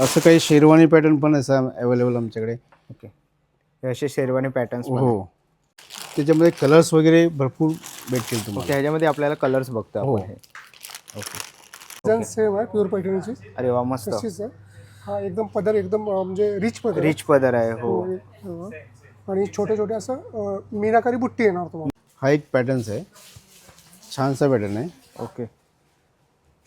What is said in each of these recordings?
असं काही शेरवानी पॅटर्न पण असं अवेलेबल आमच्याकडे. ओके हे असे शेरवानी पॅटर्न्स हो. त्याच्यामध्ये कलर्स वगैरे भरपूर भेटतील ओके तुम्हाला. ह्याच्यामध्ये आपल्याला कलर्स बघतो हो. आपण हे. ओके सेम आहे प्युअर पैठणीची अरे वा मस्त. तशीच आहे. हा एकदम पदर एकदम अं, म्हणजे रिच पदर आहे. रिच पदर आहे हो. हो. आणि छोटे छोटे असं अं, मीनाकारी बुट्टी येणार तुम्हाला. हा एक पॅटर्न्स आहे. छानसा पॅटर्न आहे. ओके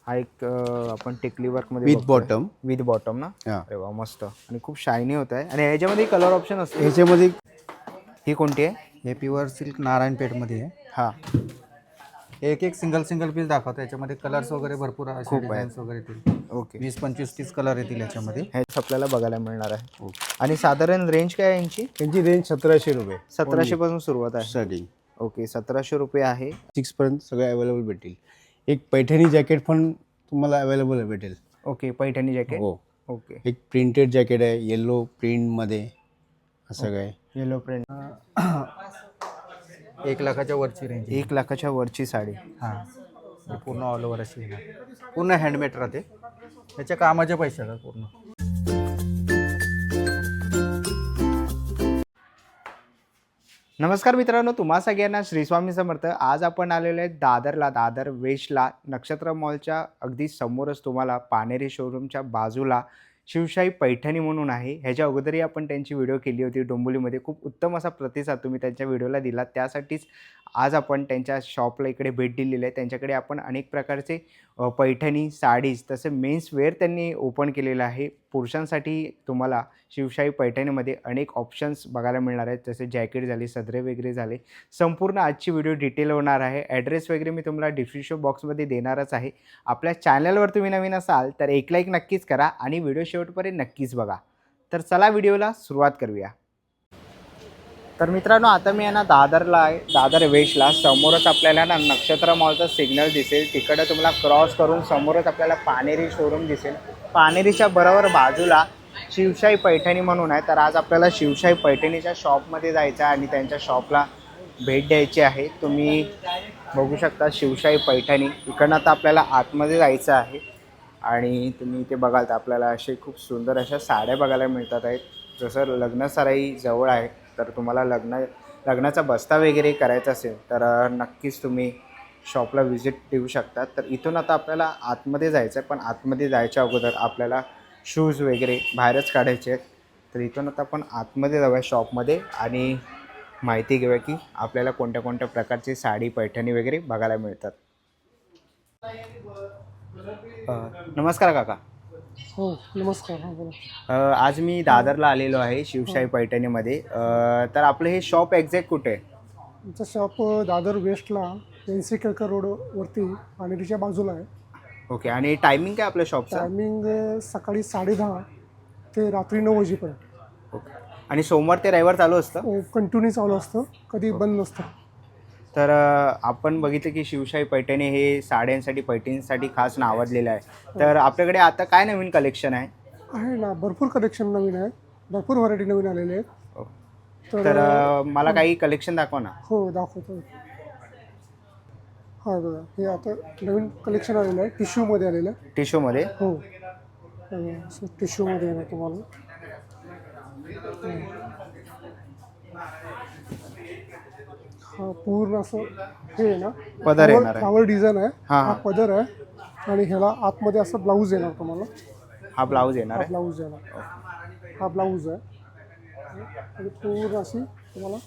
हा एक अं, आपण टेकली वर्कमध्ये विथ. बॉटम विथ बॉटम ना? हा. अरे वा मस्त. आणि खूप शायनी होत आहे. आणि ह्याच्यामध्ये कलर ऑप्शन असते. ह्याच्यामध्ये ही कोणती आहे? हे प्युअर सिल्क नारायणपेठमध्ये आहे. हा. एक एक सिंगल सिंगल पीस दाखवतो. याच्यामध्ये कलर्स वगैरे भरपूर खूप. डिझाईन्स वगैरे येतील. ओके वीस पंचवीस तीस कलर येतील याच्यामध्ये. ह्याच आपल्याला बघायला मिळणार आहे. आणि साधारण रेंज काय आहे यांची? त्यांची रेंज सतराशे रुपये. सतराशे पासून सुरुवात आहे. स्टार्टिंग ओके सतराशे रुपये आहे. सिक्सपर्यंत सगळे अवेलेबल भेटतील एक पैठणी जॅकेट पण तुम्हाला अवेलेबल भेटेल. Okay Paithani jacket? हो. ओके. एक प्रिंटेड जॅकेट आहे येलो प्रिंटमध्ये असं काय? येलो प्रिंट एक लाखाच्या वरची रेंज एक लाखाच्या वरची साडी. हां. पूर्ण ऑल ओव्हर अशी पूर्ण हँडमेड राहते. त्याच्या कामाचे पैसे येतात पूर्ण. नमस्कार मित्रांनो तुम्हा सगळ्यांना श्रीस्वामी समर्थ. आज आपण आलेलो आहे दादरला दादर वेशला नक्षत्र मॉलच्या अगदी समोरच तुम्हाला पानेरी शोरूमच्या बाजूला. शिवशाही पैठणी म्हणून आहे. ह्याच्या अगोदरही आपण त्यांची व्हिडिओ केली होती. डोंबोलीमध्ये खूप उत्तम असा प्रतिसाद तुम्ही त्यांच्या व्हिडिओला दिला. त्यासाठीच आज आपण त्यांच्या शॉपला इकडे भेट दिलेली आहे. त्यांच्याकडे आपण अनेक प्रकारचे पैठणी साडीज तसे मेन्स वेअर त्यांनी ओपन केलेलं आहे. पुरुषांसाठी तुम्हाला शिवशाही पैठणीमध्ये अनेक ऑप्शन्स बघायला मिळणार आहेत. जसे जॅकेट झाले सदरे वगैरे झाले. संपूर्ण आजची व्हिडिओ डिटेल होणार आहे. ॲड्रेस वगैरे मी तुम्हाला डिस्क्रिप्शन बॉक्समध्ये देणारच आहे. आपल्या चॅनलवर तुम्ही नवीन असाल तर एक लाईक नक्कीच करा आणि व्हिडिओ शेवटपर्यंत नक्कीच बघा. तर चला व्हिडिओला सुरुवात करूया. तर मित्रांनो आता मी आहे ना दादरला आहे. दादर वेशला समोरच आपल्याला ना नक्षत्र मॉलचा सिग्नल दिसेल. तिकडं तुम्हाला क्रॉस करून समोरच आपल्याला पानेरी शोरूम दिसेल. पानेरीच्या बरोबर बाजूला शिवशाही पैठणी म्हणून आहे. तर आज आपल्याला शिवशाही पैठणीच्या शॉपमध्ये जायचं आहे आणि त्यांच्या शॉपला भेट द्यायची आहे. तुम्ही बघू शकता शिवशाही पैठणी. इकडनं आता आपल्याला आतमध्ये जायचं आहे. आणि तुम्ही इथे बघाल तर आपल्याला असे खूप सुंदर अशा साड्या बघायला मिळतात आहेत. जसं लग्नसराई जवळ आहे तर तुम्हाला लग्न लग्नाचा बस्ता वगैरे करायचा असेल तर नक्कीच तुम्ही शॉपला व्हिजिट देऊ शकता. तर इथून आता आपल्याला आतमध्ये जायचं आहे पण आतमध्ये जायच्या अगोदर आपल्याला शूज वगैरे बाहेरच काढायचे आहेत. तर इथून आता आपण आतमध्ये जाऊया शॉपमध्ये आणि माहिती घेऊया की आपल्याला कोणत्या कोणत्या प्रकारची साडी पैठणी वगैरे बघायला मिळतात. अ, नमस्कार काका. हो नमस्कार. हा बोला. अ, आज मी दादरला आलेलो आहे शिवशाही पैठणीमध्ये. अ, तर आपलं हे शॉप एक्झॅक्ट कुठे? आहे आमचं शॉप दादर वेस्टला एन सी केळकर रोडवरती पानेरीच्या बाजूला आहे. ओके आणि टायमिंग काय आपल्या शॉपचा टायमिंग सकाळी साडेदहा ते रात्री नऊ वाजेपर्यंत. ओके. आणि सोमवार ते रविवार चालू असतं? कंटिन्यू चालू असतं. कधी बंद नसतं. तर आपण बघितलं की शिवशाही पैठणी हे साड्यांसाठी पैठणीसाठी खास नावाजलेलं आहे. तर आपल्याकडे आता काय नवीन कलेक्शन आहे? आहे ना भरपूर कलेक्शन नवीन आहे भरपूर व्हरायटी नवीन आलेले आहेत. ओ. तर मला काही कलेक्शन दाखवा ना. हो दाखवतो. हा बघा हे आता नवीन कलेक्शन आलेलं आहे. टिश्यूमध्ये आलेलं आहे. टिशूमध्ये हो. टिश्यूमध्ये येणार तुम्हाला. पूर्ण असं हे आहे ना. पदर येणार आहे. फ्लावर डिझाईन आहे. हा, हा. हा. पदर आहे. आणि ह्याला आतमध्ये असं ब्लाऊज येणार तुम्हाला. हा ब्लाऊज येणार हा आहे ब्लाऊज येणार. हा ब्लाऊज आहे. आणि पूर्ण अशी तुम्हाला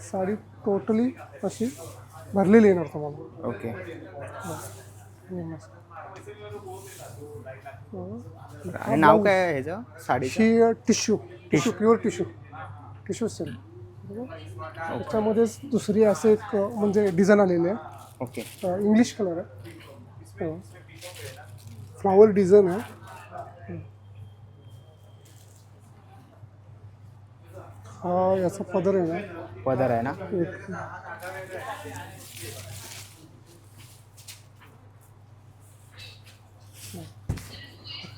साडी टोटली अशी भरलेली येणार तुम्हाला. ओके. आणि नाव काय आहे ह्याचं? साडीचं? Tissue. Tissue. Pure tissue. Tissue silk त्याच्यामध्येच दुसरी असे एक म्हणजे डिझाईन आलेली आहे. ओके इंग्लिश कलर आहे. फ्लावर डिझाईन आहे. हं. हा याचा पदर आहे ना? पदर आहे ना? एक.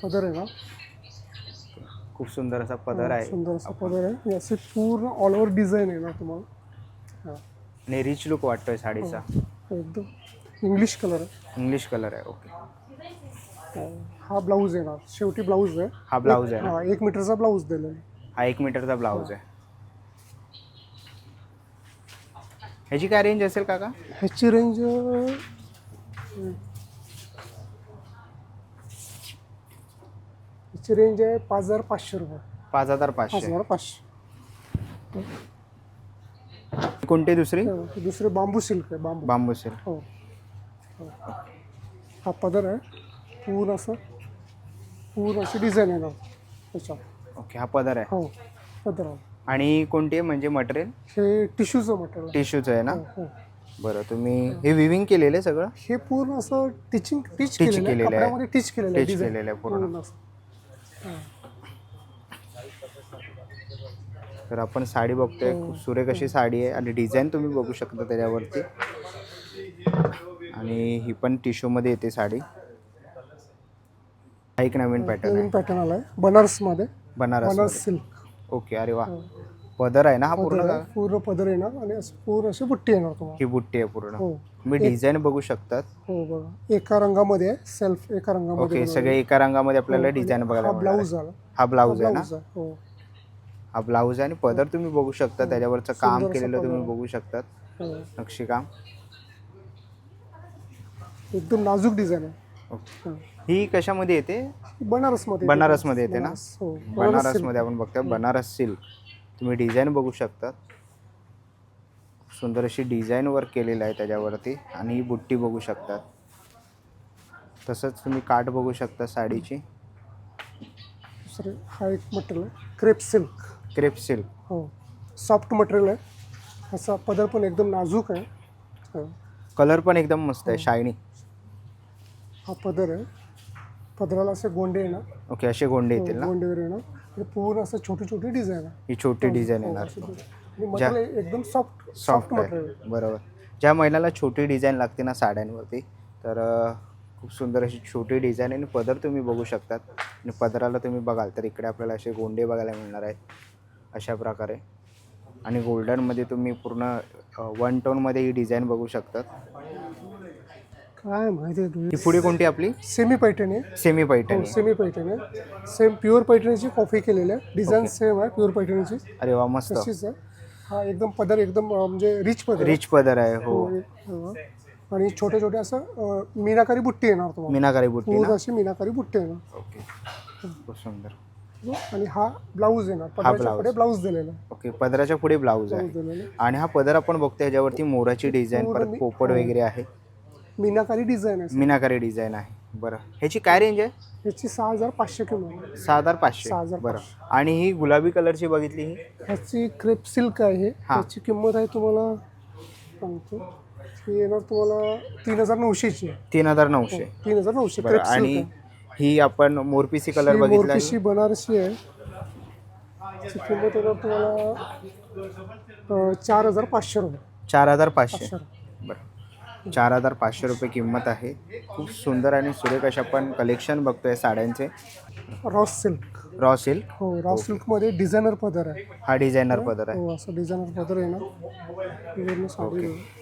पदर आहे ना? खूप सुंदर असा पदर आहे. सुंदर असा पदर आहे. हे असे पूर्ण ऑल ओव्हर डिझाईन आहे ना तुम्हाला. हा. आणि रिच लुक वाटतोय साडीचा. एकदम. इंग्लिश कलर आहे. इंग्लिश कलर आहे ओके हा हा ब्लाऊज येणार शेवटी ब्लाऊज आहे. हा ब्लाऊज आहे ना. हा एक मीटरचा ब्लाऊज दिलेला आहे. हा एक मीटरचा ब्लाऊज आहे. ह्याची काय रेंज असेल काका? ह्याची रेंज ह्याची रेंज आहे पाच हजार पाचशे रुपये. पाच हजार पाच पाचशे हजार पाचशे. कोणती दुसरी? हे दुसरे बांबू सिल्क आहे बांबू. बांबू सिल्क. हो. हो. हा पदर आहे पूर्ण असं पूर्ण अशी डिझाईन येणार त्याच्यावर ओके हा पदर आहे. हो पदर आहे. आणि कोणती आहे म्हणजे मटेरियल हे टिश्यूचं मटेरियल टिश्यूचं आहे ना? हो हो. बरं तुम्ही हे विविंग केलेलं आहे सगळं? हे पूर्ण असं टिचिंग टिच केलेलं आहे केलेलं आहे. कपड्यामध्ये टिच केलेलं आहे Stitch design. केलेलं आहे पूर्ण. असं. तर आपण साडी बघतोय. खूप सुरेख अशी साडी आहे आणि डिझाईन तुम्ही बघू शकता त्याच्यावरती. आणि ही पण टिश्यूमध्ये येते साडी. हा एक नवीन पॅटर्न नवीन पॅटर्न आलाय. बनारसमध्ये बनारस बनारस सिल्क ओके अरे वा. पदर आहे ना हा पूर्ण पदर का? आहे, पूर्ण पदर येणार आणि असं पूर्ण अशी बुट्टी येणार तुम्हाला. ही बुट्टी आहे पूर्ण. हो. तुम्ही डिझाईन बघू शकतात. हो बघा. एका रंगामध्ये आहे सेल्फ एका रंगामध्ये ओके सगळे एका रंगामध्ये आपल्याला. डिझाईन बघायला हा मिळणार आहे. ब्लाऊज आला हा ब्लाऊज आहे ना? ब्लाऊज आहे हो. हा ब्लाऊज आहे आणि पदर तुम्ही बघू शकता. त्याच्यावरचं काम सुंदर असं केलेलं तुम्ही पदर. बघू शकतात. हो. नक्षीकाम. एकदम नाजूक डिझाईन आहे. ओके. हो. ही कशामध्ये येते? बनारसमध्ये बनारसमध्ये येते. ना? बनारस, हो. बनारस. बनारसमध्ये आपण बघतोय. बनारस सिल्क तुम्ही डिझाईन बघू शकतात. सुंदर अशी डिझाईन वर्क केलेलं आहे त्याच्यावरती आणि ही बुट्टी बघू शकतात. तसंच तुम्ही काठ बघू शकता साडीची. दुसरे हा एक मटेरियल आहे क्रेप सिल्क क्रेप सिल्क हो. सॉफ्ट मटेरियल आहे. असा पदर पण एकदम नाजूक आहे. हो. कलर पण एकदम मस्त आहे शायनी हा पदर आहे. पदराला असे गोंडे येणार ओके असे गोंडे हो, येतील ना? गोंडे वगैरे येणार. आणि पूर्ण असं छोटी छोटी डिझाईन आहे. ही छोटी डिझाईन हो, येणार. अशी मटेरियल एकदम सॉफ्ट सॉफ्ट मटेरियल आहे. बरोबर. ज्या महिलाला छोटी डिझाईन लागते ना साड्यांवरती तर खूप सुंदर अशी छोटी डिझाईन आणि पदर तुम्ही बघू शकतात. आणि पदराला तुम्ही बघाल तर इकडे आपल्याला असे गोंडे बघायला मिळणार आहेत. अशा प्रकारे. आणि गोल्डनमध्ये तुम्ही पूर्ण वन टोनमध्ये ही डिझाईन बघू शकतात. काय माहिती आहे ही पुढे कोणती आपली? सेमी पैठणी. आहे सेमी हो पैठणी सेमी पैठणी. आहे सेम प्युअर पैठणीची कॉपी केलेली आहे. डिझाईन सेम आहे प्युअर पैठणीची. अरे वा मस्त. तशीच आहे. हा एकदम पदर एकदम अं, म्हणजे रिच पदर. रिच पदर आहे हो. आणि छोटे छोटे असं अं, मीनाकारी बुट्टी येणार तुम्हाला. मीनाकारी बुट्टी पूर्ण ना अशी मीनाकारी बुट्टी येणार. ओके. खूप सुंदर. आणि हा ब्लाऊज येणार. पदराच्या blouse. पुढे ब्लाऊज दिलेला ओके पदराच्या पुढे ब्लाऊज आहे. दिलेला. आणि हा पदर आपण बघतो ह्याच्यावरती मोराची डिझाईन परत मी- पोपड हो. वगैरे आहे. मीनाकारी डिझाईन आहे. मीनाकारी डिझाईन आहे. बरं. ह्याची काय रेंज आहे? ह्याची सहा हजार पाचशे आहे. सहा हजार पाचशे. सहा हजार बरं. आणि ही गुलाबी कलरची बघितली ही? ह्याची क्रेप सिल्क आहे. हा. ह्याची किंमत आहे तुम्हाला सांगतो. ही येणार तुम्हाला तीन हजार नऊशेची आहे. तीन हजार नऊशे. तीन हजार नऊशे बरं. क्रेप आणि सिल्क ही आपण मोरपिसी कलर ही बघितला मोरपिशी बनारसी आहे. ची किंमत येणार तुम्हाला अं, चार हजार पाचशे रुपये. चार हजार पाचशे. पाचशे रुपये. चार हजार पाचशे रुपये किंमत आहे. खूप सुंदर आणि सुरेख अशा आपण कलेक्शन बघतोय साड्यांचे. रॉस सिल्क रॉ सिल्क हो रॉस सिल्कमध्ये डिझायनर पदर आहे. हा डिझायनर पदर आहे. हो असं डिझायनर पदर येणार पूर्ण साडी आहे.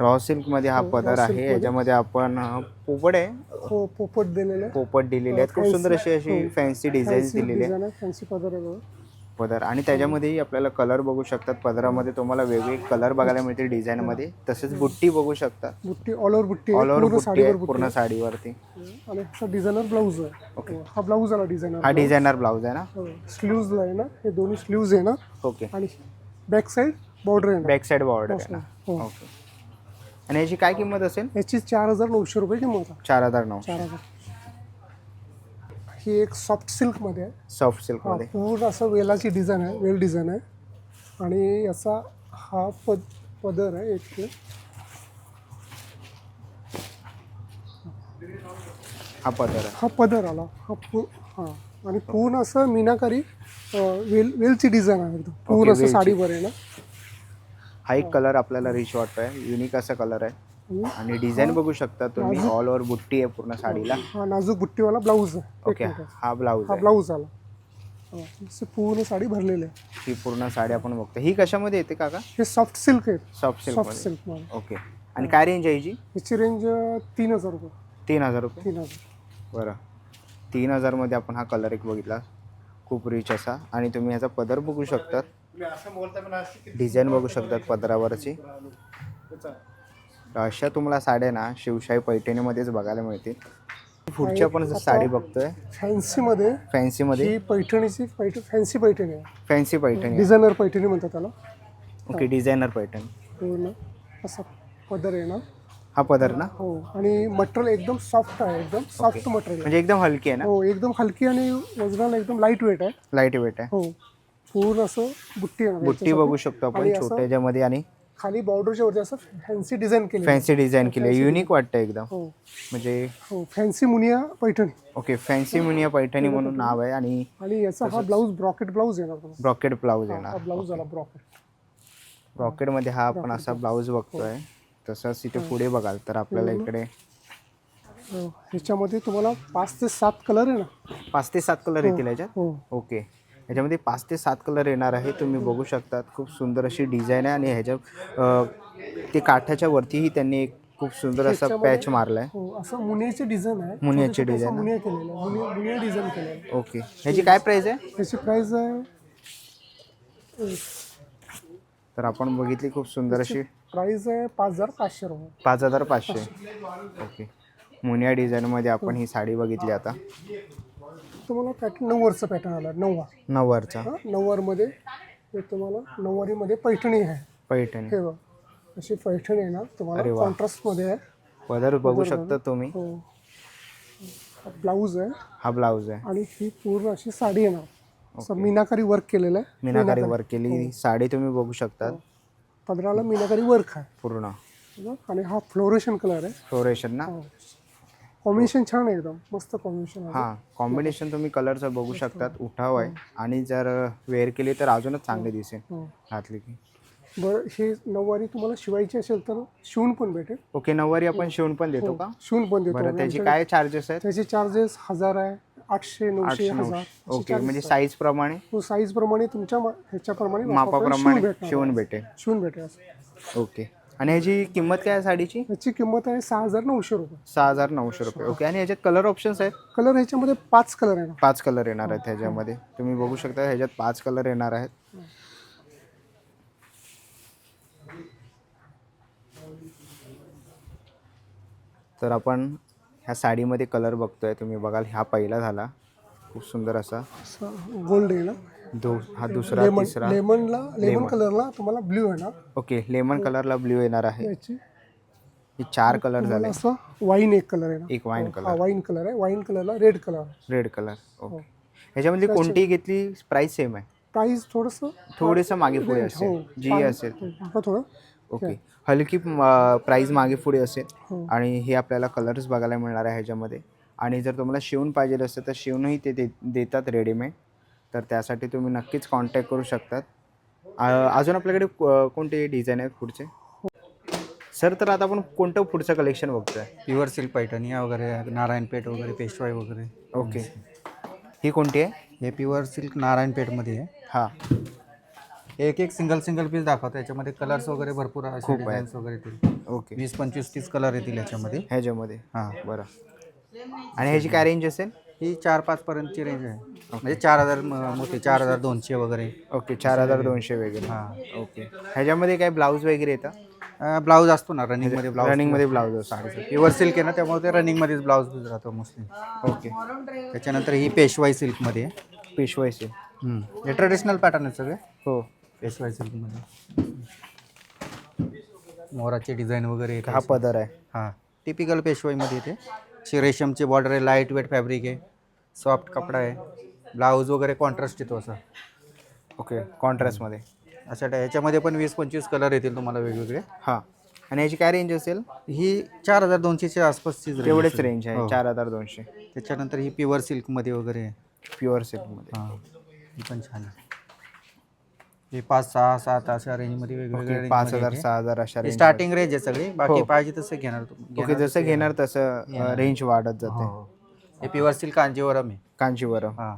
रॉ सिल्कमध्ये हा हो, पदर आहे. मध्ये. याच्यामध्ये आपण अं, पोपड आहे. हो पोपट दिलेले. पोपट दिलेले आहेत. खूप सुंदर अशी अशी फॅन्सी डिझाईन दिलेली आहे फॅन्सी पदर आहे बघा. पदर. आणि त्याच्यामध्येही आपल्याला कलर बघू शकतात. पदरामध्ये तुम्हाला वेगवेगळे कलर बघायला मिळतील डिझाईनमध्ये तसेच बुट्टी बघू शकता बुट्टी ऑल ओव्हर बुट्टी ऑल ओव्हर पूर्ण बुट्टी आहे. पूर्ण. साडीवरती. आणि हा डिझायनर ब्लाऊज आहे. ओके. हो, हा ब्लाऊज आला डिझायनर हा डिझायनर ब्लाऊज आहे ना? स्लीव्जला आहे ना? हे दोन्ही स्लीव्ज आहे ना? ओके आणि बॅक साईड बॉर्डर आहे बॅक साईड बॉर्डर आहे ना? हो. ओके आणि याची काय किंमत असेल? याची चार हजार नऊशे रुपये किंमत चार हजार नऊशे. चार हजार. ही एक सॉफ्ट सिल्कमध्ये आहे. सॉफ्ट सिल्कमध्ये पूर्ण असं वेलाची डिझाईन आहे वेल डिझाईन आहे. आणि याचा हा पद पदर आहे एक हा पदर आहे. हा पदर आला. हा पू हां. आणि पूर्ण असं मीनाकारी वेल वेलची डिझाईन आहे एकदम. पूर्ण असं. साडीवर आहे ना. हा एक कलर आपल्याला रिच वाटतोय. युनिक असा कलर आहे. आणि डिझाईन बघू शकता तुम्ही ऑल ओव्हर बुट्टी आहे पूर्ण साडीला. हा नाजूक बुट्टीवाला ब्लाऊज आहे. ओके. हा ब्लाऊज हा ब्लाऊज आला. हा, पूर्ण साडी भरलेली आहे. ही पूर्ण साडी आपण बघतो. ही कशामध्ये येते काका? हे सॉफ्ट सिल्क आहे. सॉफ्ट सॉफ्ट सिल्कमध्ये सिल्कमध्ये ओके आणि काय रेंज आहे हिची? ह्याची रेंज तीन हजार रुपये. तीन हजार रुपये? तीन हजार. बरं. तीन हजारमध्ये आपण हा कलर एक बघितला. खूप रिच असा. आणि तुम्ही ह्याचा पदर बघू शकतात. डिझाईन बघू शकतात पदरावरची. तर अशा तुम्हाला साड्या ना शिवशाही पैठणीमध्येच बघायला मिळतील. पुढची आपण जर साडी बघतोय. फॅन्सीमध्ये फॅन्सीमध्ये? ही पैठणीची पैठ फॅन्सी पैठणी आहे. फॅन्सी पैठणी. डिझायनर पैठणी म्हणतात त्याला. Okay designer Paithani. पूर्ण असा पदर आहे ना. हा पदर ना? हो आणि मटेरियल एकदम सॉफ्ट आहे एकदम सॉफ्ट मटेरियल म्हणजे एकदम हलकी आहे ना? हो एकदम हलकी आणि वजनाला एकदम लाइट वेट आहे. लाइट वेट आहे. हो पूर्ण असं बुट्टी आहे बुट्टी बघू शकतो आपण आणि असं- छोट्याच्यामध्ये आणि खाली बॉर्डरच्या वरती असं फॅन्सी डिझाईन केली फॅन्सी डिझाईन केली युनिक वाटतं एकदम. हो. म्हणजे हो fancy Muniya Paithani. Okay fancy Miniya Paithani म्हणून नाव आहे आणि आणि याचा हा ब्लाऊज ब्रॉकेट ब्लाऊज येणार तुम्हाला. ब्रॉकेट ब्लाऊज हा येणार. ब्लाऊज झाला ब्रॉकेट रॉकेटमध्ये हा आपण असा ब्लाऊज बघतोय. तसंच इथे पुढे बघाल तर आपल्याला इकडे हो. ह्याच्यामध्ये तुम्हाला पाच ते सात कलर आहे ना. पाच ते सात कलर येतील याच्यात हो. ओके ह्याच्यामध्ये पाच ते सात कलर येणार आहे तुम्ही बघू शकतात. खूप सुंदर अशी डिझाईन आहे आणि ह्याच्या ते काठाच्या वरतीही त्यांनी एक खूप सुंदर असा पॅच मारलाय. हो असं मुनियाचे डिझाईन आहे. मुनियाचे आहे. मुनिया केलेलं आहे. मुनिया मुनिया डिझाईन केलेलं आहे. ओके. ह्याची काय प्राइस आहे? त्याची प्राइस आहे तर आपण बघितली खूप सुंदर अशी प्राइस आहे पाच हजार पाचशे रुपये. पाच हजार पाचशे. ओके. मुनिया डिझाईनमध्ये आपण ही साडी बघितली आता. तुम्हाला पॅटर्न नऊवारचं पॅटर्न आलं नऊवार नऊवारचा. हा नऊवारमध्ये हे तुम्हाला नऊवारीमध्ये पैठणी आहे. पैठणी. हे बघ अशी पैठणी आहे ना अरे तुम्हाला वा. कॉन्ट्रास्टमध्ये आहे. पदर बघू शकता तुम्ही. हो. ब्लाऊज आहे. हा ब्लाऊज आहे. आणि ही पूर्ण अशी साडी येणार असं मीनाकारी वर्क केलेलं आहे. मीनाकारी वर्क केली. साडी तुम्ही बघू शकता पदराला मीनाकारी वर्क आहे. पूर्ण. बघा. आणि हा फ्लोरेशन कलर आहे. फ्लोरेशन ना? कॉम्बिनेशन छान आहे एकदम. मस्त कॉम्बिनेशन आहे. हां कॉम्बिनेशन तुम्ही कलरचं बघू शकतात. उठाव आहे. आणि जर वेअर केली तर अजूनच चांगली दिसेल. हो. घातली की. बरं हे नऊवारी तुम्हाला शिवायची असेल तर शिवून पण भेटेल. ओके नऊवारी आपण शिवून पण देतो का? शिवून पण देतो. बरं. त्याची काय चार्जेस आहेत? त्याचे चार्जेस हजार आहे. आठशे नऊशे हजार ओके म्हणजे साईज प्रमाणे? तो साईज प्रमाणे तुमच्या ह्याच्याप्रमाणे मापाप्रमाणे शिवून भेटेल. शिवून भेटेल. ओके आणि ह्याची किंमत काय आहे साडीची? याची किंमत आहे सहा हजार नऊशे रुपये. सहा हजार नऊशे रुपये. ओके आणि ह्याच्यात कलर ऑप्शन्स आहेत? कलर ह्याच्यामध्ये पाच कलर आहे पाच कलर येणार आहेत ह्याच्यामध्ये. तुम्ही बघू शकता ह्याच्यात पाच कलर येणार आहेत. तर आपण ह्या साडीमध्ये कलर बघतोय. तुम्ही बघाल हा पहिला झाला. खूप सुंदर असा. गोल्ड आहे ना? दो हा दुसरा लेमन तिसरा. लेमनला लेमन कलरला तुम्हाला ब्ल्यू आहे ना? ओके लेमन कलरला ब्ल्यू येणार आहे. याची. हे चार कलर तुम्हाला झाले. असं वाईन एक कलर आहे ना? एक वाईन हा कलर वाईन कलर आहे. Wine कलरला red colour red colour okay ह्याच्यामधली कोणतीही घेतली प्राइस सेम आहे. प्राईस थोडंसं थोडंसं मागे पुढे असेल. जी असेल. थोडं. ओके हलकी प्राईज मागे पुढे असेल. हो. आणि हे आपल्याला कलर्स बघायला मिळणार आहे ह्याच्यामध्ये. आणि जर तुम्हाला शिवून पाहिजे असेल तर शिवूनही ते दे देतात रेडीमेड तर त्यासाठी तुम्ही नक्कीच कॉन्टॅक्ट करू शकतात. अजून आपल्याकडे कोणते डिझाईन आहेत पुढचे? सर तर आता आपण कोणतं पुढचं कलेक्शन बघतोय? प्युअर सिल्क पैठणी वगैरे नारायणपेठ वगैरे पेशवाई वगैरे. ओके ही कोणती आहे? हे प्युअर सिल्क नारायणपेठमध्ये आहे. हां. एक एक सिंगल सिंगल पीस दाखवतो. याच्यामध्ये कलर्स वगैरे भरपूर असे खूप आहेत. डिझाईन्स वगैरे येतील. ओके वीस पंचवीस तीस कलर येतील याच्यामध्ये. ह्याच्यामध्ये. हां. बरं. आणि ह्याची काय रेंज असेल? ही चार पाच पर्यंतची रेंज आहे म्हणजे चार हजार म- मोठे चार हजार दोनशे वगैरे. ओके चार हजार दोनशे वगैरे. हां. ओके ह्याच्यामध्ये काय ब्लाऊज वगैरे येतं? ब्लाऊज असतो ना रनिंगमध्ये ब्लाऊज रनिंगमध्ये ब्लाऊज असतो. प्युअर सिल्क आहे ना त्यामुळे ते रनिंगमध्येच ब्लाऊज राहतो मोस्टली ओके त्याच्यानंतर ही पेशवाई सिल्कमध्ये आहे पेशवायचे हम्म. हे ट्रेडिशनल पॅटर्न आहेत सगळे? हो. पेशवाई सिल्कमध्ये मोराचे डिझाईन वगैरे हा पदर आहे. हां. टिपिकल पेशवाईमध्ये येते. अशी रेशमची बॉर्डर आहे लाइट वेट फॅब्रिक आहे. सॉफ्ट कपडा आहे. ब्लाऊज वगैरे कॉन्ट्रास्ट येतो असं. ओके कॉन्ट्रास्टमध्ये अशा टाय ह्याच्यामध्ये पण वीस पंचवीस कलर येतील तुम्हाला वेगवेगळे. हां. आणि ह्याची काय रेंज असेल? ही चार हजार दोनशेच्या तेवढेच असेल. रेंज आहे हो. चार हजार दोनशे. त्याच्यानंतर ही प्युअर सिल्कमध्ये वगैरे. प्युअर सिल्कमध्ये हां. ही पण छान आहे. हे पाच सहा सात अशा रेंजमध्ये वेगवेगळ्या ओके पाच मध्ये हजार. सहा हजार अशा ही रेंज स्टार्टिंग रेंज आहे सगळी. बाकी हो. पाहिजे तसं घेणार तुम्ही जसं घेणार तसं रेंज वाढत जाते. हो. प्युअर सिल्क कांजीवरम आहे. कांचीवरम हां.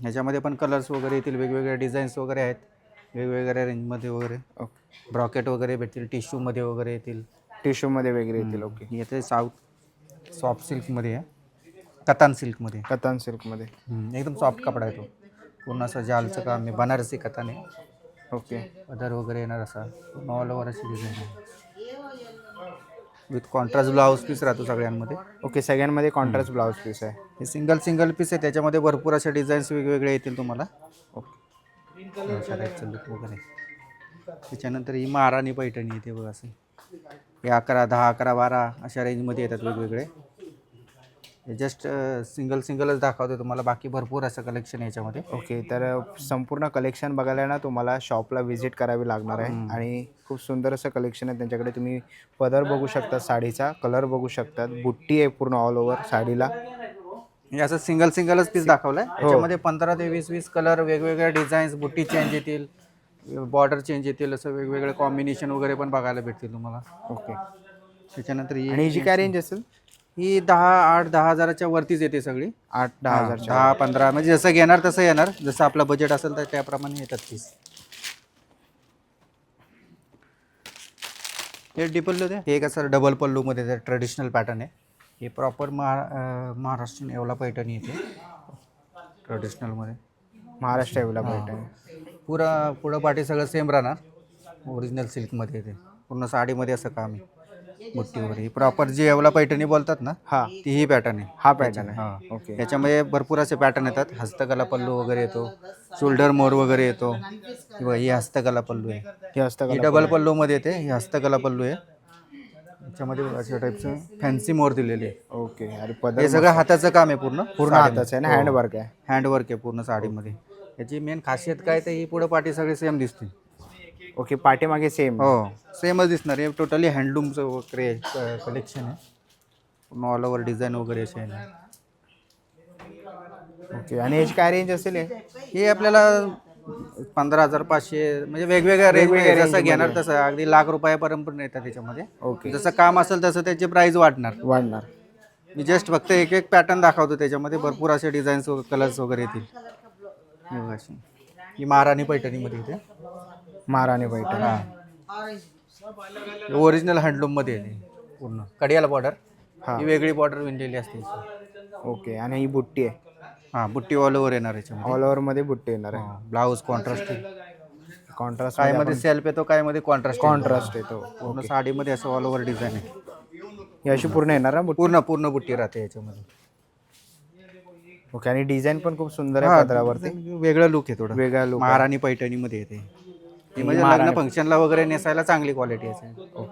ह्याच्यामध्ये पण कलर्स वगैरे येतील वेगवेगळे डिझाईन्स वगैरे आहेत. वेगवेगळ्या रेंजमध्ये वगैरे. ओके ब्रॉकेट वगैरे भेटतील टिश्यूमध्ये वगैरे येतील. टिश्यूमध्ये वगैरे येतील ओके येते साऊथ सॉफ्ट सिल्कमध्ये आहे. कतान सिल्कमध्ये कतान सिल्कमध्ये हम्म, एकदम सॉफ्ट कपडा आहे तो. पूर्ण असं जालचं काम आहे. बनारसी कतान आहे. ओके पदर वगैरे येणार असा. पूर्ण ऑल ओव्हर अशी डिझाईन आहे. विथ कॉन्ट्रास्ट ब्लाऊज पीस राहतो सगळ्यांमध्ये. ओके सगळ्यांमध्ये कॉन्ट्रास्ट ब्लाऊज पीस आहे. हे सिंगल सिंगल पीस आहे. त्याच्यामध्ये भरपूर असे डिझाईन्स वेगवेगळे येतील तुम्हाला. ओके लुक वगैरे. त्याच्यानंतर ही महाराणी पैठणी येते बघा असं हे अकरा दहा अकरा बारा अशा रेंजमध्ये येतात वेगवेगळे. हे जस्ट सिंगल सिंगलच दाखवतो तुम्हाला. बाकी भरपूर असं कलेक्शन याच्यामध्ये. ओके तर संपूर्ण कलेक्शन बघायला ना तुम्हाला शॉपला व्हिजिट करावी लागणार आहे. आणि खूप सुंदर असं कलेक्शन आहे. त्यांच्याकडे तुम्ही पदर बघू शकता साडीचा. कलर बघू शकतात. बुट्टी आहे पूर्ण ऑल ओव्हर साडीला. हे असं सिंगल सिंगलच पीस दाखवलं आहे त्याच्यामध्ये पंधरा ते वीस वीस कलर वेगवेगळ्या डिझाईन्स बुट्टी चेंज येतील बॉर्डर चेंज येतील असं वेगवेगळे कॉम्बिनेशन वगैरे पण बघायला भेटतील तुम्हाला. ओके त्याच्यानंतर ही आणि हिची काय रेंज असेल? ही दहा आठ दहा हजाराच्या वरतीच येते सगळी. आठ दहा हा, हजारच्या दहा पंधरा म्हणजे जसं घेणार तसं येणार. जसं आपलं बजेट असेल तर त्याप्रमाणे येतात पीस हे डिपल्लू ते हे कसं डबल पल्लूमध्ये ट्रेडिशनल पॅटर्न आहे. हे प्रॉपर महा अं, महाराष्ट्रीयन येवला पैठणी येते. ट्रेडिशनलमध्ये महाराष्ट्र एवढा पैठण पुरा पुढं पाठी सगळं सेम राहणार. ओरिजिनल सिल्कमध्ये येते. पूर्ण साडीमध्ये असं काम आहे. प्रॉपर जी येवला पैठणी बोलतात ना? हा. ती ही पॅटर्न आहे. हा पॅटर्न आहे. हां ओके त्याच्यामध्ये भरपूर असे पॅटर्न येतात. हस्तकला पल्लू वगैरे येतो. शोल्डर मोर वगैरे येतो. किंवा ही हस्तकला पल्लू आहे. हे ही का डबल पल्लूमध्ये येते. ही हस्तकला पल्लू आहे. त्याच्यामध्ये अशा टाईपचं फॅन्सी मोर दिलेली आहे. ओके अरे पदर हे सगळं हाताचं काम आहे पूर्ण? पूर्ण हाताचं आहे ना? हँडवर्क आहे. हँडवर्क आहे पूर्ण साडीमध्ये. याची मेन खासियत काय तर ही पुढं पाठी सगळे सेम दिसते. ओके पाठीमागे सेम हो सेमच दिसणार. हे टोटली हँडलूमचं वगैरे कलेक्शन आहे. पूर्ण ऑल ओव्हर डिझाईन वगैरे असे आहे. ओके आणि याची काय रेंज असेल हे? हे आपल्याला पंधरा हजार पाचशे म्हणजे वेगवेगळ्या वेगवेगळ्या रेंज जसं range घेणार मध्ये. तसं अगदी लाख रुपयापर्यंत पण येतात त्याच्यामध्ये. ओके. जसं काम असेल तसं त्याची प्राइस वाढणार. वाढणार. मी जस्ट फक्त एक एक पॅटर्न दाखवतो त्याच्यामध्ये. भरपूर असे डिझाईन्स कलर्स वगैरे येतील. हे बघा अशी. ही महाराणी पैठणीमध्ये येते. महाराणी पैठण ओरिजिनल हँडलूममध्ये येते पूर्ण. कडियाला बॉर्डर हा. ही वेगळी बॉर्डर विणलेली असते. ओके आणि ही बुट्टी आहे. हां बुट्टी ऑल ओव्हर येणार याच्यामध्ये. ऑल ओव्हरमध्ये बुट्टी येणार आहे. ब्लाऊज कॉन्ट्रास्ट कॉन्ट्रास्ट काय मध्ये सेल्फ येतो काय मध्ये कॉन्ट्रास्ट कॉन्ट्रास्ट येतो. पूर्ण साडीमध्ये असं ऑल ओव्हर डिझाईन आहे. ही अशी पूर्ण येणार ना बुट्टी? पूर्ण पूर्ण बुट्टी राहते याच्यामध्ये. ओके आणि डिझाईन पण खूप सुंदर हा, आहे पदरावरती वेगळं लुक आहे थोडं. वेगळा look आहे. महाराणी पैठणीमध्ये येते. ही म्हणजे लग्न फंक्शनला वगैरे नेसायला चांगली क्वालिटी असेल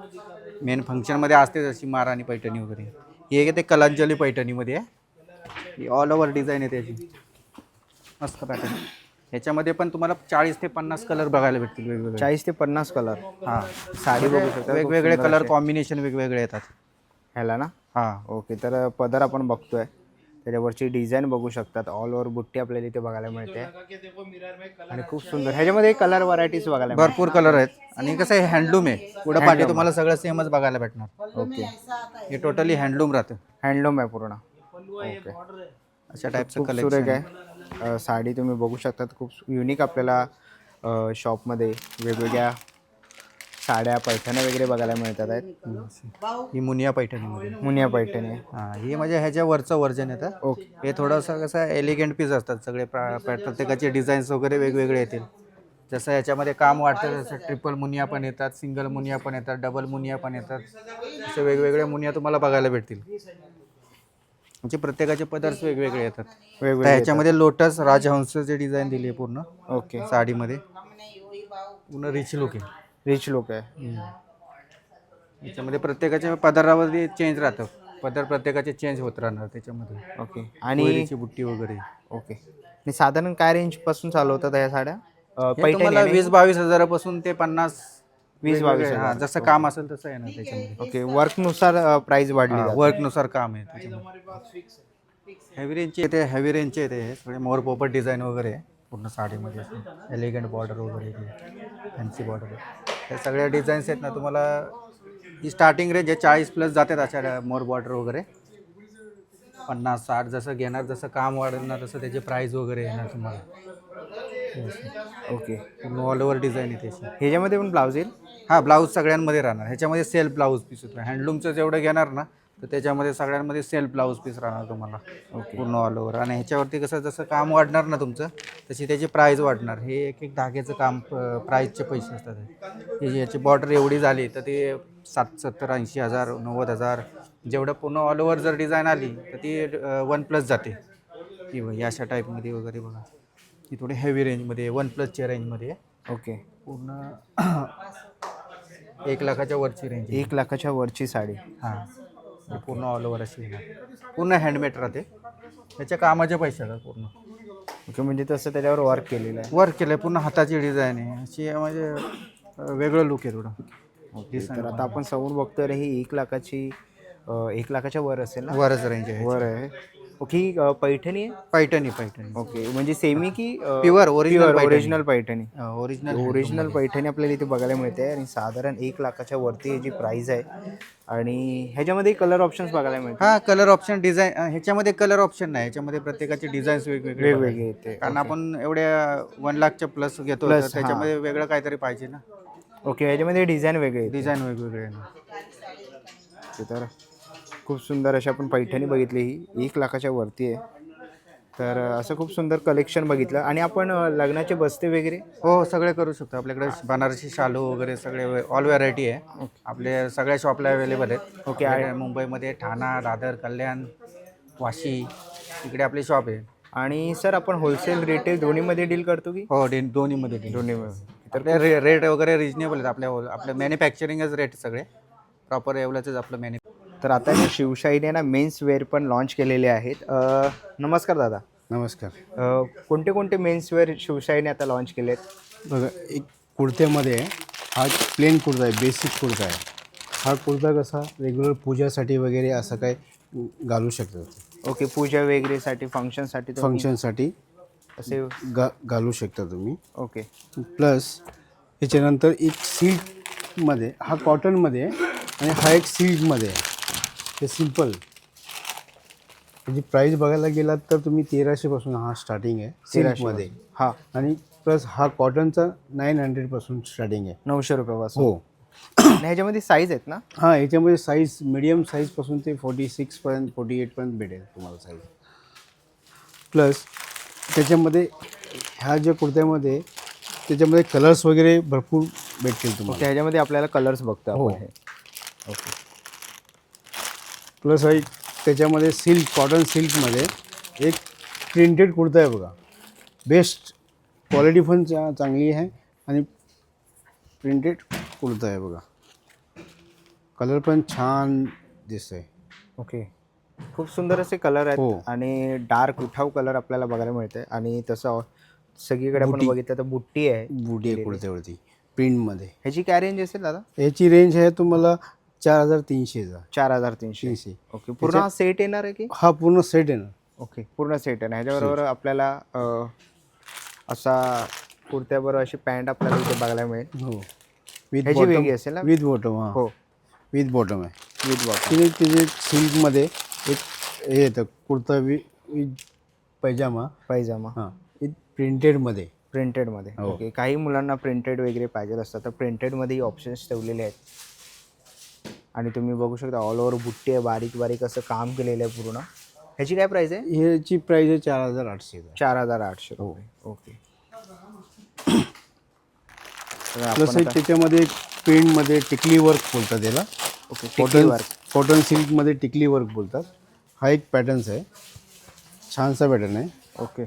मेन फंक्शनमध्ये असते जशी महाराणी पैठणी वगैरे. ही एक ते कलांजली पैठणीमध्ये आहे. ही ऑल ओव्हर डिझाईन आहे त्याची. मस्त पॅटर्न ह्याच्यामध्ये पण तुम्हाला चाळीस ते पन्नास कलर बघायला भेटतील वेगवेगळे. चाळीस ते पन्नास कलर हां. साडी बघू शकता वेगवेगळे कलर. कॉम्बिनेशन वेगवेगळे येतात. ह्याला ना? हां. ओके तर पदर आपण बघतोय. त्याच्यावरची डिझाईन बघू शकतात. ऑल ओव्हर बुट्टी आपल्याला इथे बघायला मिळते. आणि खूप सुंदर. ह्याच्यामध्ये कलर व्हरायटीज बघायला. भरपूर कलर आहेत. आणि कसं आहे हँडलूम आहे. पुढं पाठी तुम्हाला सगळं सेमच बघायला भेटणार. ओके हे टोटली हँडलूम राहतं. हँडलूम आहे पूर्ण. ओके अशा टाईपचं कलेक्शन सुरेख आहे. साडी तुम्ही बघू शकतात. खूप युनिक आपल्याला शॉपमध्ये वेगवेगळ्या साड्या पैठण्या वगैरे बघायला मिळतात आहेत. ही मुनिया पैठणीमध्ये. मुनिया पैठणी. हां ही म्हणजे ह्याच्या वरचं व्हर्जन येतं. ओके. हे थोडंसं कसं एलिगंट पीस असतात सगळे प्रा- प्र- प्रत्येकाचे डिझाईन्स वगैरे वेगवेगळे येतील. जसं याच्यामध्ये काम वाटतं तसं ट्रिपल मुनिया पण येतात सिंगल मुनिया पण येतात डबल मुनिया पण येतात. असे वेगवेगळे मुनिया तुम्हाला बघायला भेटतील. म्हणजे प्रत्येकाचे पदर्स वेगवेगळे येतात. तर वेगवेगळे ह्याच्यामध्ये लोटस राजहंसचे डिझाईन दिली आहे पूर्ण ओके. साडीमध्ये. पूर्ण रिच लुक आहे. रिच लोक आहे. याच्यामध्ये प्रत्येकाच्या पदरावरती चेंज राहतं. पदर प्रत्येकाचे चेंज होत राहणार त्याच्यामध्ये. ओके आणि कोयरीची बुट्टी वगैरे. ओके आणि साधारण काय रेंजपासून चालू होतात ह्या साड्या? अ, हे पैठणी तुम्हाला आणि- वीस बावीस हजारापासून ते पन्नास वीस बावीस वेगवेगळे- हा, जसं काम असेल तसं आहे ना त्याच्यामध्ये ओके वर्कनुसार प्राइस वाढली जाते. वर्कनुसार काम आहे त्याच्यामध्ये. हेवी रेंजचे ते हेवी रेंजचे ते सगळे मोर पोपट डिझाईन वगैरे आहे. पूर्ण साडीमध्ये एलिगंट बॉर्डर वगैरे फॅन्सी बॉर्डर हे सगळ्या डिझाईन्स आहेत ना तुम्हाला ही स्टार्टिंग रेंज आहे चाळीस प्लस जातात अशा मोर बॉर्डर वगैरे. पन्नास साठ जसं घेणार जसं काम वाढणार तसं त्याचे प्राईस वगैरे येणार तुम्हाला. ओके पूर्ण ऑल ओव्हर डिझाईन आहे त्याची. ह्याच्यामध्ये पण ब्लाऊज येईल? हा ब्लाऊज सगळ्यांमध्ये राहणार. ह्याच्यामध्ये सेल्फ ब्लाऊज पीस होतं. हँडलूमचं जेवढं घेणार ना तर त्याच्यामध्ये सगळ्यांमध्ये सेल्फ ब्लाऊज पीस राहणार तुम्हाला. पूर्ण ऑल ओव्हर आणि ह्याच्यावरती कसं जसं काम वाढणार ना तुमचं तशी त्याची प्राईज वाढणार. हे एक एक धाग्याचं काम प्राईजचे पैसे असतात हे. याची बॉर्डर एवढी झाली तर ते सात सत्तर ऐंशी हजार नव्वद हजार जेवढं पूर्ण ऑल ओव्हर जर डिझाईन आली तर ती वन प्लस जाते. बघ, या अशा टाईपमध्ये वगैरे बघा. ही थोडी हेवी रेंजमध्ये वन प्लसच्या रेंजमध्ये आहे. ओके पूर्ण एक लाखाच्या वरची रेंज एक लाखाच्या वरची साडी. हां. हे पूर्ण ऑल ओव्हर अशी येणार पूर्ण हँडमेड राहते. त्याच्या कामाचे पैसे येतात पूर्ण. ओके म्हणजे तसं त्याच्यावर वर्क केलेलं आहे. वर्क केलं आहे पूर्ण हाताची डिझाईन आहे. अशी म्हणजे वेगळं लुक आहे थोडं. ओके तर आता आपण समोर बघतोय रे ही एक लाखाची अं, एक लाखाच्या वर असेल ना? वरच रेंज आहे. वर आहे. ही, अं, पैठणी आहे? पैठणी पैठणी. ओके म्हणजे सेमी की original Paithani. Original Paithani? Original original Paithani. आपल्याला इथे बघायला मिळते आणि साधारण एक लाखाच्या वरती याची प्राइस आहे आणि ह्याच्यामध्ये कलर ऑप्शन्स बघायला मिळतात. हा कलर ऑप्शन डिझाईन ह्याच्यामध्ये कलर ऑप्शन नाही ह्याच्यामध्ये प्रत्येकाचे डिझाईन्स वेगवेगळे वेगवेगळे येते कारण आपण एवढ्या वन लाखच्या प्लस घेतो Plus, त्याच्यामध्ये वेगळं काहीतरी पाहिजे ना. ओके ह्याच्यामध्ये डिझाईन वेगळे येते. डिझाईन वेगवेगळे आहे ना तर खूप सुंदर अशी आपण पैठणी बघितली ही. एक लाखाच्या वरती आहे. तर असं खूप सुंदर कलेक्शन बघितलं. आणि आपण लग्नाचे बस्ते वगैरे? हो सगळे करू शकतो. आपल्याकडे बनारसी शालू वगैरे सगळे ऑल व्हरायटी आहे. आपले सगळ्या शॉपला अवेलेबल आहेत. ओके, आपल्याकडे मुंबईमध्ये ठाणा दादर कल्याण वाशी इकडे आपली शॉप आहे. आणि सर आपण होलसेल रिटेल दोन्हीमध्ये डील करतो की? हो डे दोन्हीमध्ये deal. दोन्हीमध्ये तर ते रे रेट वगैरे रिजनेबल आहेत. आपल्या whole- आपल्या मॅन्युफॅक्चरिंगच रेट सगळे. प्रॉपर एवढंच आपलं मॅन्यु तर आता ना शिवशाहीने ना मेन्स वेअर पण लॉन्च केलेले आहेत. अं, नमस्कार दादा. नमस्कार. अं, कोणते कोणते मेन्स वेअर शिवशाहीने आता लॉन्च केले आहेत बघा एक कुर्त्यामध्ये हा प्लेन कुर्ता आहे बेसिक कुर्ता आहे. हा कुर्ता कसा रेग्युलर पूजासाठी वगैरे असं काय घालू शकता ओके पूजा वगैरेसाठी फंक्शनसाठी तुम्ही फंक्शनसाठी असे गा घालू शकता तुम्ही. ओके. प्लस त्याच्यानंतर एक सिल्कमध्ये हा कॉटनमध्ये आहे आणि हा एक सिल्कमध्ये आहे. हे सिंपल त्याची प्राईस बघायला गेलात तर तुम्ही तेराशेपासून हा स्टार्टिंग आहे सिल्कमध्ये हां. आणि प्लस हा कॉटनचा नाईन हंड्रेडपासून स्टार्टिंग आहे. नऊशे रुपयापासून. हो. ह्याच्यामध्ये साईज आहेत ना? हां याच्यामध्ये साईज मिडियम साईजपासून ते फोर्टी सिक्सपर्यंत फोर्टी एटपर्यंत भेटेल तुम्हाला साईज प्लस त्याच्यामध्ये ह्या ज्या कुर्त्यामध्ये त्याच्यामध्ये कलर्स वगैरे भरपूर भेटतील तुम्हाला. ह्याच्यामध्ये आपल्याला कलर्स बघतो हो. हे. ओके. प्लस एक त्याच्यामध्ये सिल्क कॉटन सिल्कमध्ये एक प्रिंटेड कुर्ता आहे बघा. बेस्ट क्वालिटी पण चा चांगली आहे आणि प्रिंटेड कुर्ता आहे बघा. कलर पण छान दिसतं आहे ओके. खूप सुंदर असे कलर आहेत हो. आणि डार्क उठाव कलर आपल्याला बघायला मिळते आणि तसं सगळीकडे आपण. बघितलं तर बुट्टी आहे. बुटी आहे कुर्त्यावरती प्रिंटमध्ये ह्याची काय रेंज असेल दादा? याची रेंज आहे तुम्हाला चार हजार तीनशेचा चार हजार तीनशे. तीनशे. ओके पूर्ण हा सेट येणार आहे की? हा पूर्ण सेट ना ओके पूर्ण सेट आहे ना ह्याच्याबरोबर आपल्याला अं, असा कुर्त्याबरोबर अशी पॅन्ट आपल्याला इथे बघायला मिळेल. हो. विथ ह्याची वेगळी असेल ना? विथ बॉटम हां. हो. विथ बॉटम आहे. विथ बॉटम तिने तिथे सिल्कमध्ये एक हे येतं कुर्ता वि विथ पैजामा. पायजामा हां. विथ प्रिंटेडमध्ये प्रिंटेडमध्ये हो. ओके काही मुलांना प्रिंटेड वगैरे पाहिजे असतात तर प्रिंटेडमध्येही ऑप्शन्स ठेवलेले आहेत. आणि तुम्ही बघू शकता ऑल ओव्हर बुट्टी आहे बारीक बारीक असं काम केलेलं आहे पूर्ण. ह्याची काय प्राईस आहे? ह्याची प्राईस आहे चार हजार आठशेचा चार हजार आठशे हो. रुपये ओके एक आता- त्याच्यामध्ये प्रिंटमध्ये टिकली वर्क बोलतात त्याला ओके कॉटन वर्क कॉटन सिल्कमध्ये टिकली वर्क बोलतात. हा एक पॅटर्न्स आहे. छानसा पॅटर्न आहे. ओके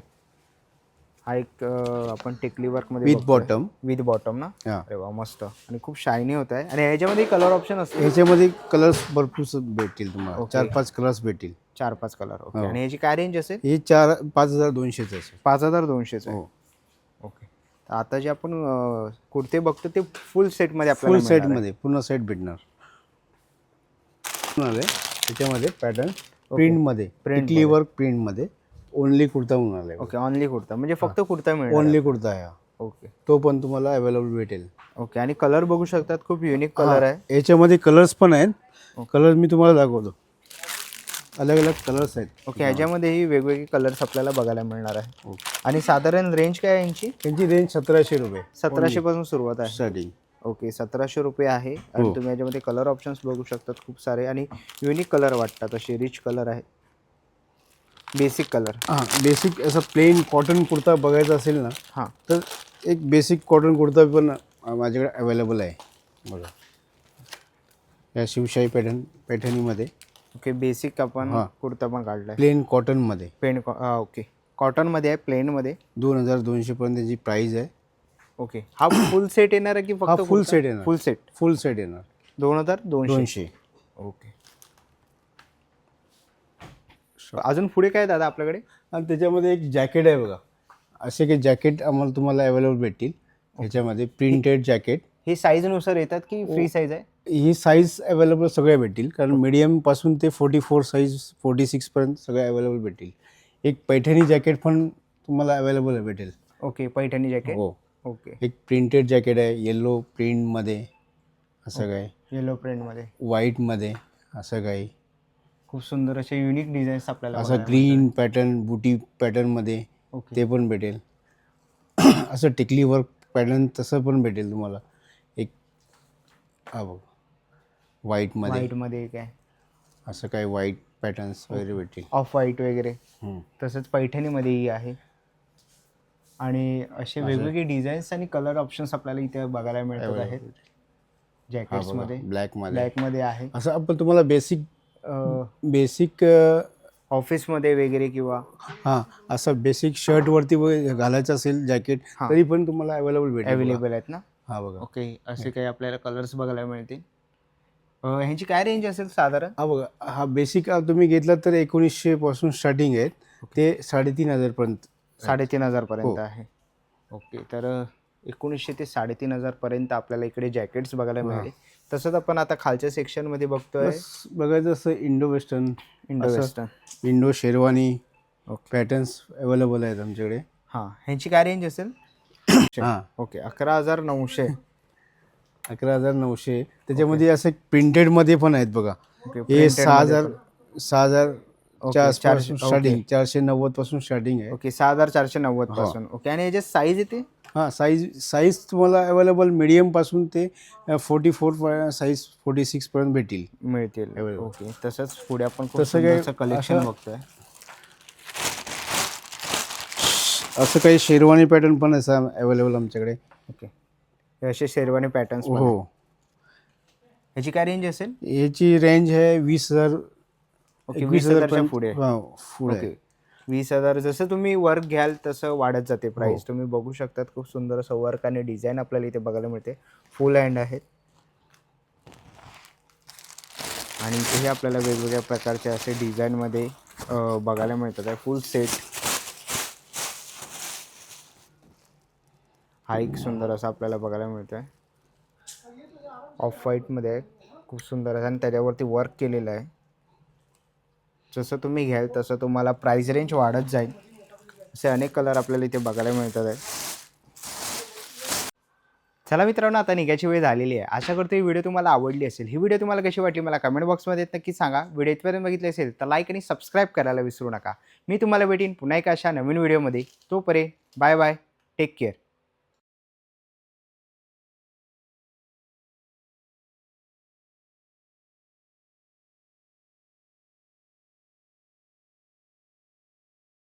हा एक अं, आपण टिकली वर्कमध्ये विथ बॉटम विथ बॉटम ना? हां. अरे वा मस्त. आणि खूप शायनी होत आहे. आणि ह्याच्यामध्ये कलर ऑप्शन असते ह्याच्यामध्ये कलर्स भरपूर स- भेटतील तुम्हाला. चार पाच कलर्स भेटतील. चार पाच कलर ओके हो. आणि ह्याची काय रेंज असेल? हे चार पाच हजार दोनशेच असेल. पाच हजार दोनशेच आहे. हो. ओके तर आता जे आपण अं, कुर्ते बघतो ते फुल सेटमध्ये फुल आपल्याला मिळणार आहे. सेटमध्ये पूर्ण सेट भेटणार. आहे त्याच्यामध्ये पॅटर्न प्रिंटमध्ये Print टिकली वर्क प्रिंटमध्ये ओनली कुर्ता म्हणून आलाय ओके ऑनली कुर्ता. म्हणजे फक्त कुर्ता मिळणार. ओनली कुर्ता आहे हा. ओके. तो पण तुम्हाला अवेलेबल भेटेल. ओके आणि कलर बघू शकतात खूप युनिक कलर आहे. याच्यामध्ये कलर्स पण आहेत. कलर मी तुम्हाला दाखवतो. अलग अलग कलर्स आहेत. ओके ह्याच्यामध्येही वेगवेगळे कलर्स आपल्याला बघायला मिळणार आहे. ओके. आणि साधारण रेंज काय आहे यांची? त्यांची रेंज सतराशे रुपये. सतराशे पासून सुरुवात आहे. स्टार्टिंग ओके सतराशे रुपये आहे. आणि हो. तुम्ही याच्यामध्ये कलर ऑप्शन्स बघू शकतात खूप सारे. आणि युनिक कलर वाटतात असे रिच कलर आहे बेसिक कलर हां बेसिक असं प्लेन कॉटन कुर्ता बघायचा असेल ना हां. तर एक बेसिक कॉटन कुर्ता पण माझ्याकडे अवेलेबल आहे. बघा. या शिवशाही पॅटर्न पैठणीमध्ये ओके बेसिक आपण हां. कुर्ता पण काढलाय. प्लेन कॉटनमध्ये पेन ओके कॉटनमध्ये आहे प्लेनमध्ये दोन हजार दोनशेपर्यंत त्याची प्राईज आहे. ओके हा फुल सेट येणार आहे की हा फक्त full set येणार. फुल सेट फुल सेट येणार. दोन हजार दोनशे. दोनशे. ओके अजून पुढे काय दादा आपल्याकडे? आणि त्याच्यामध्ये एक जॅकेट आहे बघा. असे काही जॅकेट आम्हाला तुम्हाला अवेलेबल भेटतील. ह्याच्यामध्ये प्रिंटेड जॅकेट हे साईजनुसार येतात की हो. फ्री साईज आहे? ही साईज अवेलेबल सगळ्या भेटतील. कारण मीडियमपासून ते फोर्टी फोर साईज फोर्टी सिक्सपर्यंत सगळे अवेलेबल भेटतील. एक पैठणी जॅकेट पण तुम्हाला अवेलेबल भेटेल. ओके पैठणी जॅकेट हो. ओके एक प्रिंटेड जॅकेट आहे. येल्लो प्रिंटमध्ये असं काय येलो प्रिंटमध्ये व्हाईटमध्ये असं काही. खूप सुंदर असे युनिक डिझाईन्स आपल्याला असं बघायला ग्रीन पॅटर्न बुटी पॅटर्नमध्ये. ओके ते पण भेटेल. असं टिकली वर्क पॅटर्न तसं पण भेटेल तुम्हाला. एक हा बघ. व्हाईटमध्ये व्हाईटमध्ये काय असं काही व्हाईट पॅटर्न्स वगैरे भेटतील ऑफ व्हाईट वगैरे. हम्म. तसंच पैठणीमध्येही आहे. आणि असे वेगवेगळे डिझाईन्स आणि कलर ऑप्शन्स आपल्याला इथे बघायला मिळतात आहेत. हा जॅकेट्समध्ये बघा ब्लॅकमध्ये ब्लॅकमध्ये आहे. असं आपण तुम्हाला बेसिक बेसिक ऑफिसमध्ये वगैरे किंवा? हां असं बेसिक शर्टवरती वगैरे घालायचं असेल जॅकेट हां. तरी पण तुम्हाला अवेलेबल भेटेल. अवेलेबल आहेत ना? हा बघा. ओके असे काही आपल्याला कलर्स बघायला मिळतील. अं, ह्यांची काय रेंज असेल साधारण? हा बघा हा बेसिक तुम्ही घेतला तर एकोणीसशे पासून स्टार्टिंग आहेत. ते साडेतीन हजारपर्यंत साडेतीन हजारपर्यंत हो. आहे. ओके तर अं, एकोणीसशे ते साडेतीन हजारपर्यंत आपल्याला इकडे जॅकेट्स बघायला मिळाले तसंच आपण आता खालच्या सेक्शनमध्ये बघतोय. बस बघायचं असं Indo western Indo western Indo sherwani patterns available आहेत आमच्याकडे. हां ह्यांची काय रेंज असेल? हां. ओके अकरा हजार नऊशे. अकरा हजार नऊशे. त्याच्यामध्ये असं प्रिंटेडमध्ये पण आहेत बघा. ओके हे सहा मध्ये हजार. सहा हजार चारशे- स्टार्टिंग. चारशे नव्वदपासून स्टार्टिंग आहे. ओके सहा हजार चारशे नव्वद. पासून. ओके आणि याचे साईज येते? हां साईज साईज तुम्हाला अवेलेबल मीडियमपासून ते फोर्टी फोर साईज फोर्टी सिक्सपर्यंत भेटतील मिळतील. Available. ओके. तसंच पुढे आपण तसं सुंदरसं कलेक्शन असं- बघतोय. असं काही शेरवानी पॅटर्न पण असं अवेलेबल आमच्याकडे. ओके. हे असे शेरवानी पॅटर्न्स हो. ह्याची काय रेंज असेल? याची रेंज आहे वीस हजार ओके वीस हजारच्या हजारपर्यंत पुढे. पुढे. वीस हजार. जसं तुम्ही वर्क घ्याल तसं वाढत जाते प्राइस तुम्ही बघू शकतात खूप सुंदर असं वर्क आणि डिझाईन आपल्याला इथे बघायला मिळते. फुल हँड आहेत. आणि इथेही आपल्याला वेगवेगळ्या प्रकारचे असे डिझाईनमध्ये बघायला मिळतात. आहे फुल सेट हा एक सुंदर असा आपल्याला बघायला मिळतो आहे ऑफ व्हाईटमध्ये आहे खूप सुंदर आहे आणि त्याच्यावरती वर्क केलेलं आहे. जसं तुम्ही घ्याल तसं तुम्हाला प्राईज रेंज वाढत जाईल. असे अनेक कलर आपल्याला इथे बघायला मिळतात आहेत चला मित्रांनो आता निघायची वेळ झालेली आहे. आशा करतो ही व्हिडिओ तुम्हाला आवडली असेल. ही व्हिडिओ तुम्हाला कशी वाटली मला कमेंट बॉक्समध्ये नक्की सांगा. व्हिडिओ इथपर्यंत बघितली असेल तर लाईक आणि सबस्क्राईब करायला विसरू नका. मी तुम्हाला भेटीन पुन्हा एका अशा नवीन व्हिडिओमध्ये तोपर्यंत बाय बाय टेक केअर